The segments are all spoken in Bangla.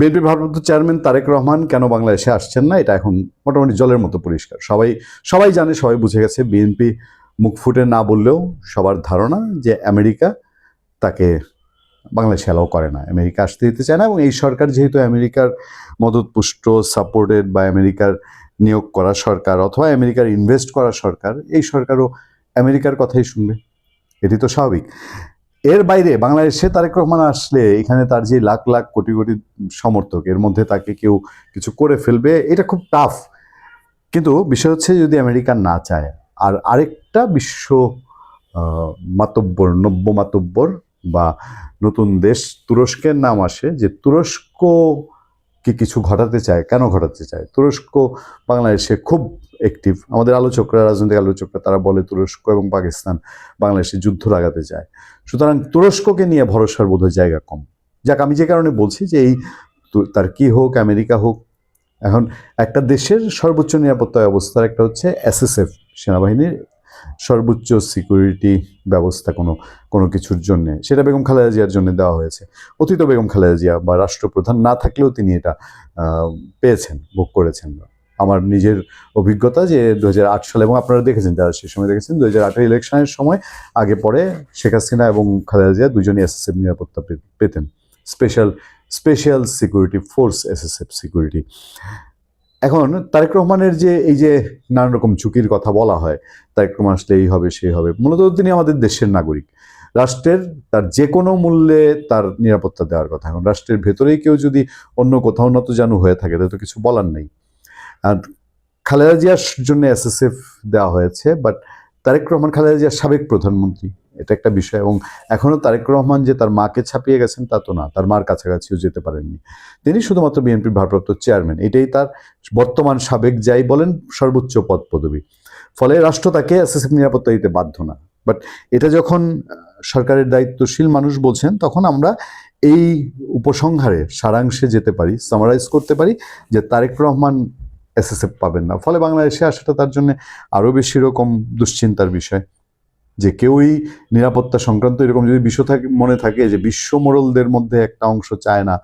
বিএনপি ভারপ্রাপ্ত চেয়ারম্যান তারেক রহমান কেন বাংলাদেশে আসছেন না? এটা এখন মোটামুটি জলের মতো পরিষ্কার। সবাই সবাই জানে, সবাই বুঝে গেছে বিএনপি মুখ ফুটে না বললেও সবার ধারণা যে আমেরিকা তাকে বাংলাদেশে অ্যালাউ করে না। আমেরিকা আসতে দিতে চায় না এবং এই সরকার যেহেতু আমেরিকার মদতপুষ্ট সাপোর্টেড বা আমেরিকার নিয়োগ করা সরকার অথবা আমেরিকার ইনভেস্ট করা সরকার, এই সরকারও আমেরিকার কথাই শুনবে। এটি তো স্বাভাবিক। এর বাইরে বাংলাদেশে তারেক রহমান আসলে এখানে তার যে লাখ লাখ কোটি কোটি সমর্থক, এর মধ্যে তাকে কেউ কিছু করে ফেলবে, এটা খুব টাফ কিন্তু বিষয় হচ্ছে যদি আমেরিকা না চায়, আর আরেকটা বিশ্ব মাতব্বর, নব্য মাতব্বর বা নতুন দেশ তুরস্কের নাম আসে, যে তুরস্ক কি কিছু ঘটাতে চায়, কেন ঘটাতে চায়? তুরস্ক বাংলাদেশে খুব অ্যাক্টিভ আমাদের আলোচকরা, রাজনৈতিক আলোচকরা, তারা বলে তুরস্ক এবং পাকিস্তান বাংলাদেশে যুদ্ধ লাগাতে চায়। সুতরাং তুরস্ককে নিয়ে ভরসার বোধহয় জায়গা কম। যাক, আমি যে কারণে বলছি যে এই তু- তার কি হোক, আমেরিকা হোক, এখন একটা দেশের সর্বোচ্চ নিরাপত্তা ব্যবস্থার একটা হচ্ছে এসএসএফ, সেনাবাহিনীর সর্বোচ্চ সিকিউরিটি ব্যবস্থা কোনো কোনো কিছুর জন্য। সেটা বেগম খালেদা জিয়ার জন্য দেওয়া হয়েছে। অতীত বেগম খালেদা জিয়া বা রাষ্ট্রপ্রধান না থাকলেও তিনি এটা পেয়েছেন, ভোগ করেছেন। আমার নিজের অভিজ্ঞতা যে দু হাজার আট সালে, এবং আপনারা দেখেছেন যারা সেই সময় দেখেছেন দু হাজার ইলেকশনের সময় আগে পরে শেখ হাসিনা এবং খালেদা জিয়া দুজনই এসএসএফ নিরাপত্তা পেতেন। Special special security force SSF security এখন তারেক রহমানের যে এই যে নানান রকম ঝুঁকির কথা বলা হয়, তারেক রহমান আসলে এই হবে সেই হবে, মূলত তিনি আমাদের দেশের নাগরিক। রাষ্ট্রের তার যে কোনো মূল্যে তার নিরাপত্তা দেওয়ার কথা। এখন রাষ্ট্রের ভেতরেই কেউ যদি অন্য কোথাও নত জানু হয়ে থাকে, তাহলে তো কিছু বলার নেই। আর খালেদা জিয়ার জন্য এসএসএফ দেওয়া হয়েছে বাট তারেক রহমান, খালেদা জিয়ার সাবেক প্রধানমন্ত্রী, এটা একটা বিষয়। এবং এখনও তারেক রহমান যে তার মাকে ছাপিয়ে গেছেন, তা তো না, তার মার কাছাকাছিও যেতে পারেননি। তিনি শুধুমাত্র বিএনপির ভারপ্রাপ্ত চেয়ারম্যান এটাই তার বর্তমান সাবেক, যাই বলেন, সর্বোচ্চ পদ পদবী। ফলে রাষ্ট্র তাকে এসএসএফ নিরাপত্তা দিতে বাধ্য না। বাট এটা যখন সরকারের দায়িত্বশীল মানুষ বলছেন, তখন আমরা এই উপসংহারে সারাংশে যেতে পারি সামারাইজ করতে পারি যে তারেক রহমান এসএসএফ পাবেন না। ফলে বাংলাদেশে আসাটা তার জন্য আরও বেশি রকম দুশ্চিন্তার বিষয়। যে কেউই নিরাপত্তা সংক্রান্ত এরকম যদি বিশ্ব থাকে, মনে থাকে যে বিশ্ব মোড়লদের মধ্যে একটা অংশ চায় না,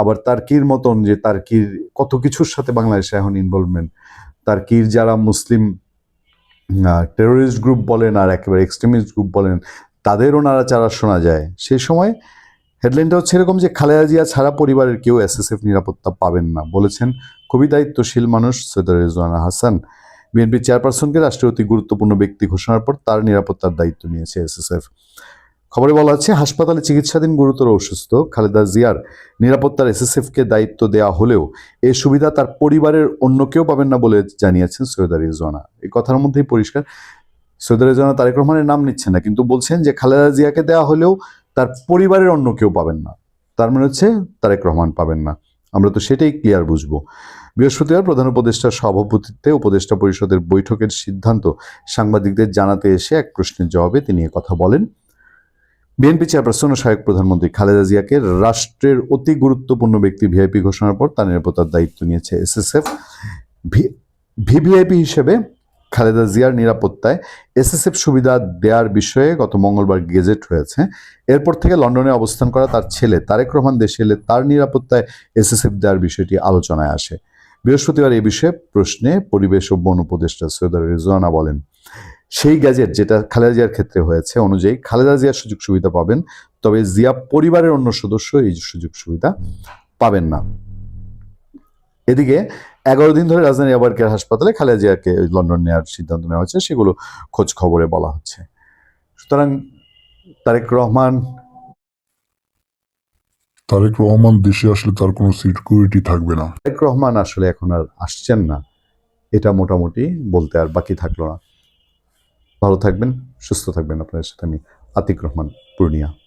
আবার তার্কির মতন যে তার্কির কত কিছুর সাথে বাংলাদেশে এখন ইনভলভমেন্ট তার্কির যারা মুসলিম টেরোরিস্ট গ্রুপ বলেন আর একেবারে এক্সট্রিমিস্ট গ্রুপ বলেন, তাদেরও নাড়াচাড়া শোনা যায়। সেই সময় হেডলাইনটা হচ্ছে এরকম যে খালেদা জিয়া ছাড়া পরিবারের কেউ এসএসএফ নিরাপত্তা পাবেন না বলেছেন খুবই দায়িত্বশীল মানুষ সৈয়দ রেজওয়ানা হাসান। বিএনপি চেয়ারপারসনকে রাষ্ট্রের অতি গুরুত্বপূর্ণ ব্যক্তি ঘোষণার পর তার নিরাপত্তার দায়িত্ব নিয়েছে এসএসএফ। খবরে বলা হচ্ছে, হাসপাতালে চিকিৎসাধীন গুরুতর অসুস্থ খালেদা জিয়ার নিরাপত্তার এসএসএফকে দায়িত্ব দেওয়া হলেও এ সুবিধা তার পরিবারের অন্য কেউ পাবেন না বলে জানিয়েছেন সৈয়দ রিজওয়ানা। এই কথার মধ্যেই পরিষ্কার, সৈয়দ রিজওয়ানা তারেক রহমানের নাম নিচ্ছেন না, কিন্তু বলছেন যে খালেদা জিয়াকে দেওয়া হলেও তার পরিবারের অন্য কেউ পাবেন না। তার মানে হচ্ছে তারেক রহমান পাবেন না। আমরা তো সেটাই ক্লিয়ার বুঝব। বৃহস্পতিবার প্রধান উপদেষ্টার সভাপতিত্বে উপদেষ্টা পরিষদের বৈঠকের সিদ্ধান্ত সাংবাদিকদের জানাতে এসে এক প্রশ্নের জবাবে তিনি কথা বলেন। বিএনপি চেয়ারপারসন ও সাবেক প্রধানমন্ত্রী খালেদা জিয়াকে রাষ্ট্রের অতি গুরুত্বপূর্ণ ব্যক্তি ভিআইপি ঘোষণার পর তার নিরাপত্তার দায়িত্ব নিয়েছে এসএসএফ। ভিভিআইপি হিসেবে খালেদা জিয়ার নিরাপত্তায় এসএসএফ সুবিধা দেওয়ার বিষয়ে গত মঙ্গলবার গেজেট হয়েছে এরপর থেকে লন্ডনে অবস্থান করা তার ছেলে তারেক রহমান দেশে এলে তার নিরাপত্তায় এসএসএফ দেওয়ার বিষয়টি আলোচনায় আসে। বৃহস্পতিবার এ বিষয়ে প্রশ্নে পরিবেশ ও বন উপদেষ্টা সৈয়দ রিজওয়ানা বলেন, সেই গ্যাজেট যেটা খালেদা জিয়ার ক্ষেত্রে হয়েছে অনুযায়ী খালেদা জিয়ার সুযোগ সুবিধা পাবেন, তবে জিয়া পরিবারের অন্য সদস্য এই সুযোগ সুবিধা পাবেন না। এদিকে এগারো দিন ধরে রাজধানী আবার কেয়ার হাসপাতালে খালেদা জিয়াকে লন্ডন নেওয়ার সিদ্ধান্ত নেওয়া হয়েছে সেগুলো খোঁজ খবরে বলা হচ্ছে। সুতরাং তারেক রহমান তারেক রহমান দেশে আসলে তার কোনো সিকিউরিটি থাকবে না। তারেক রহমান আসলে এখন আর আসছেন না। এটা মোটামুটি বলতে আর বাকি থাকল না। ভালো থাকবেন সুস্থ থাকবেন। আপনাদের সাথে আমি আতিক রহমান পূর্ণিয়া।